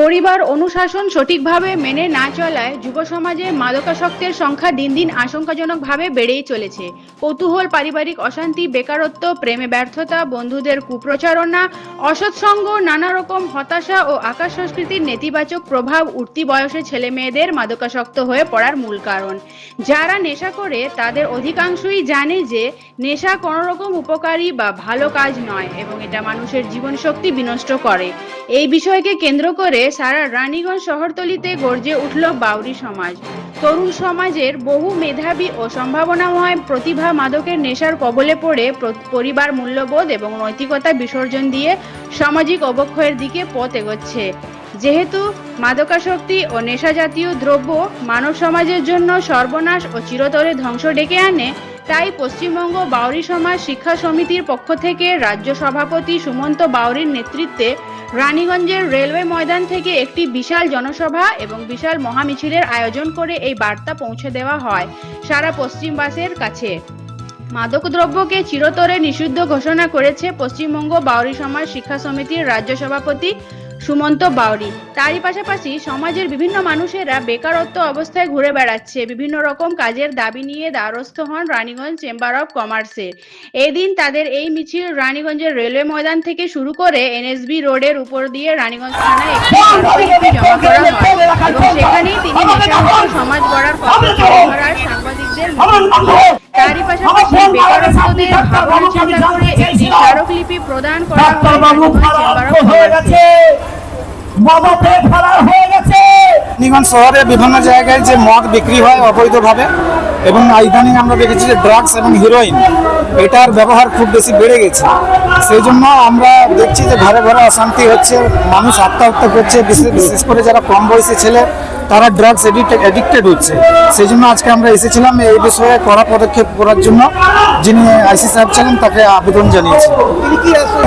পরিবার অনুশাসন সঠিকভাবে মেনে না চলায় যুব সমাজে মাদকাসক্তের সংখ্যা দিন দিন আশঙ্কাজনকভাবে বেড়েই চলেছে। কৌতূহল, পারিবারিক অশান্তি, বেকারত্ব, প্রেমে ব্যর্থতা, বন্ধুদের কুপ্রচারণা, অসৎসঙ্গ নানা রকম হতাশা ও আকাশ সংস্কৃতির নেতিবাচক প্রভাব উঠতি বয়সে ছেলে মেয়েদের মাদকাসক্ত হয়ে পড়ার মূল কারণ। যারা নেশা করে, তাদের অধিকাংশই জানে যে নেশা কোনো রকম উপকারী বা ভালো কাজ নয় এবং এটা মানুষের জীবন শক্তি বিনষ্ট করে। এই বিষয়কে কেন্দ্র করে সারা রানীগঞ্জ শহরতলিতে গর্জে উঠল বাউরি সমাজ। তরুণ সমাজের বহু মেধাবী ও সম্ভাবনাময় প্রতিভা মাদকের নেশার কবলে পড়ে পরিবার মূল্যবোধ এবং নৈতিকতা বিসর্জন দিয়ে সামাজিক অবক্ষয়ের দিকে পথ এগোচ্ছে। যেহেতু মাদকাসক্তি ও নেশা জাতীয় দ্রব্য মানব সমাজের জন্য সর্বনাশ ও চিরতরে ধ্বংস ডেকে আনে, তাই পশ্চিমবঙ্গ বাউরি সমাজ শিক্ষা সমিতির পক্ষ থেকে রাজ্য সভাপতি সুমন্ত বাউরির নেতৃত্বে রানীগঞ্জের রেলওয়ে ময়দান থেকে একটি বিশাল জনসভা এবং বিশাল মহামিছিলের আয়োজন করে এই বার্তা পৌঁছে দেওয়া হয় সারা পশ্চিমবাসের কাছে। মাদকদ্রব্যকে চিরতরে নিষিদ্ধ ঘোষণা করেছে পশ্চিমবঙ্গ বাউরি সমাজ শিক্ষা সমিতির রাজ্য সভাপতি সুমন্ত বাউরি। তারই পাশাপাশি সমাজের বিভিন্ন মানুষেরা বেকারত্ব অবস্থায় ঘুরে বেড়াচ্ছে। বিভিন্ন রকম কাজের দাবি নিয়ে দ্বারস্থ হন রানীগঞ্জ চেম্বার অফ কমার্সের এদিন তাদের এই মিছিল রানীগঞ্জের রেলওয়ে ময়দান থেকে শুরু করে এনএসবি রোডের উপর দিয়ে রানীগঞ্জ থানায় একটি জমা করা হয়। এবং সেখানেই তিনি সমাজ গড়ার কথা সাংবাদিকদের বেকারত্বদের ভাবনা চিন্তা করে একটি স্মারকলিপি প্রদান করা হয় হয়ে হয়ে রানীগঞ্জ শহরে বিভিন্ন জায়গায় যে মদ বিক্রি হয় অবৈধভাবে এবং ইদানিং আমরা দেখেছি যে ড্রাগস এবং হিরোইন এটার ব্যবহার খুব বেশি বেড়ে গেছে। সেই জন্য আমরা দেখছি যে ঘরে ঘরে অশান্তি হচ্ছে মানুষ আত্মহত্যা করছে বিশেষ বিশেষ করে যারা কম বয়সী ছেলে তারা ড্রাগস এডিক্টেড হচ্ছে। সেই জন্য আজকে আমরা এসেছিলাম এই বিষয়ে কড়া পদক্ষেপ করার জন্য। যিনি আইসি সাহেব ছিলেন, তাকে আবেদন জানিয়েছি।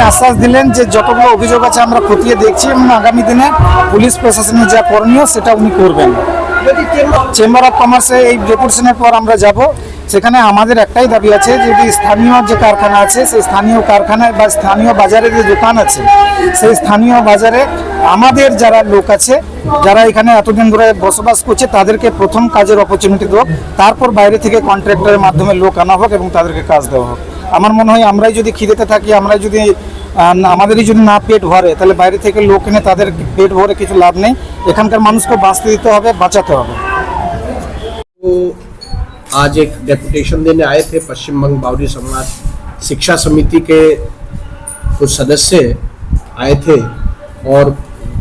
আশ্বাস দিলেন যে যতগুলো অভিযোগ আছে আমরা খতিয়ে দেখছি এবং আগামী দিনে পুলিশ প্রশাসনের যা করণীয় সেটা উনি করবেন। চেম্বার অফ কমার্সে এই ডেপুটেশনের পর আমরা যাব। সেখানে আমাদের একটাই দাবি আছে যদি স্থানীয় যে কারখানা আছে, সেই স্থানীয় কারখানায় বা স্থানীয় বাজারে যে দোকান আছে, সেই স্থানীয় বাজারে আমাদের যারা লোক আছে যারা এখানে এতদিন ধরে বসবাস করছে তাদেরকে প্রথম কাজের অপরচুনিটি দেবো তারপর বাইরে থেকে কন্ট্রাক্টরের মাধ্যমে লোক আনা হোক এবং তাদেরকে কাজ দেওয়া হোক আমার মনে হয় আমরাই যদি খিদেতে থাকি আমরাই যদি আহ, না- আমাদেরই যদি না পেট ভরে তাহলে বাইরে থেকে লোক এনে তাদের পেট ভরে কিছু লাভ নেই এখানকার মানুষকে বাঁচতে দিতে হবে বাঁচাতে হবে वो आज एक डेपुटेशन देने आए थे पश्चिम बंग बावरी समाज शिक्षा समिति के कुछ सदस्य आए थे और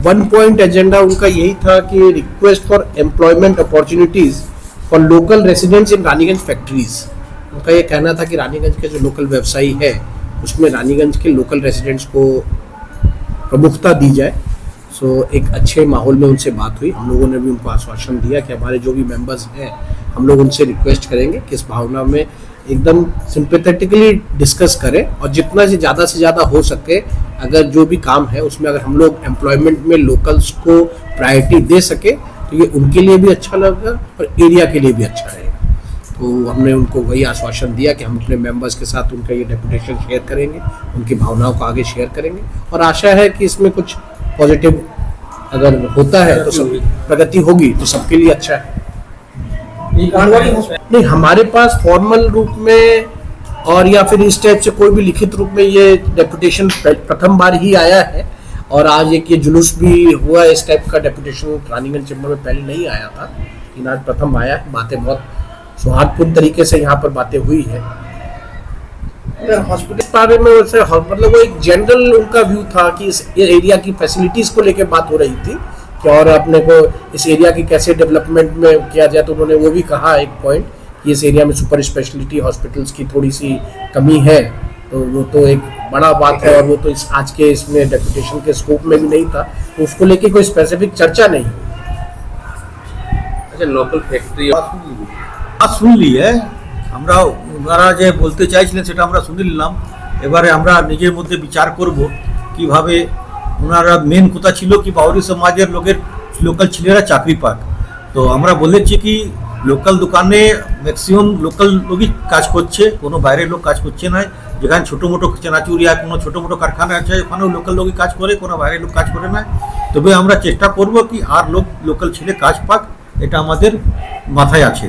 वन पॉइंट एजेंडा उनका यही था कि request for employment opportunities for local residents in Raniganj factories उनका ये कहना था कि रानीगंज के जो लोकल व्यवसायी है उसमें रानीगंज के लोकल रेसिडेंट्स को प्रमुखता दी जाए। सो so, एक अच्छे माहौल में उनसे बात हुई। हम लोगों ने भी उनको आश्वासन दिया कि हमारे जो भी मेंबर्स हैं हम लोग उनसे रिक्वेस्ट करेंगे कि इस भावना में एकदम सिंपेथेटिकली डिस्कस करें और जितना से ज़्यादा से ज़्यादा हो सके अगर जो भी काम है उसमें अगर हम लोग एम्प्लॉयमेंट में लोकल्स को प्रायोरिटी दे सके तो ये उनके लिए भी अच्छा लगेगा और एरिया के लिए भी अच्छा रहेगा। तो हमने उनको वही आश्वासन दिया कि हम अपने मेंबर्स के साथ उनका ये डेपुटेशन शेयर करेंगे उनकी भावनाओं को आगे शेयर करेंगे और आशा है कि इसमें कुछ पॉजिटिव अगर होता है तो सब प्रगति होगी तो सबके लिए अच्छा है। नहीं हमारे पास फॉर्मल रूप में और या फिर इस टाइप से कोई भी लिखित रूप में ये डेपुटेशन प्रथम बार ही आया है और आज एक ये जुलूस भी हुआ इस टाइप का डेपुटेशन रानीगंज चैम्बर में पहले नहीं आया था लेकिन आज प्रथम आया है। बातें बहुत सौहार्दपूर्ण तरीके से यहाँ पर बातें हुई है। हॉस्पिटल के बारे में वैसे मतलब वो एक जनरल उनका व्यू था कि इस एरिया की फैसिलिटीज़ को लेकर बात हो रही थी। कि और अपने को इस एरिया की कैसे डेवलपमेंट में किया जाए तो उन्होंने वो भी कहा एक पॉइंट कि इस एरिया में सुपर स्पेशलिटी हॉस्पिटल्स की थोड़ी सी कमी है तो वो तो एक बड़ा बात है और वो तो इस आज के इसमें डेपुटेशन के स्कोप में भी नहीं था तो उसको लेके कोई स्पेसिफिक चर्चा नहीं हुई। আচ্ছা লোকাল ফ্যাক্টরি আজ শুনলি হ্যাঁ আমরা ওনারা যে বলতে চাইছিলেন সেটা আমরা শুনে নিলাম এবারে আমরা নিজের মধ্যে বিচার করব কিভাবে ওনারা মেন কথা ছিল কি বাউরি সমাজের লোকের লোকাল ছেলেরা চাকরি পাক। তো আমরা বলেছি কি লোকাল দোকানে ম্যাক্সিমাম লোকাল লোকই কাজ করছে, কোনো বাইরের লোক কাজ করছে না। যেখানে ছোটো মোটো চেনাচুরিয়া কোনো ছোটো মোটো কারখানা আছে, ওখানেও লোকাল লোকই কাজ করে, কোনো বাইরের লোক কাজ করে না। তবে আমরা চেষ্টা করব কি আর লোক লোকাল ছেলে কাজ পাক, এটা আমাদের মাথায় আছে।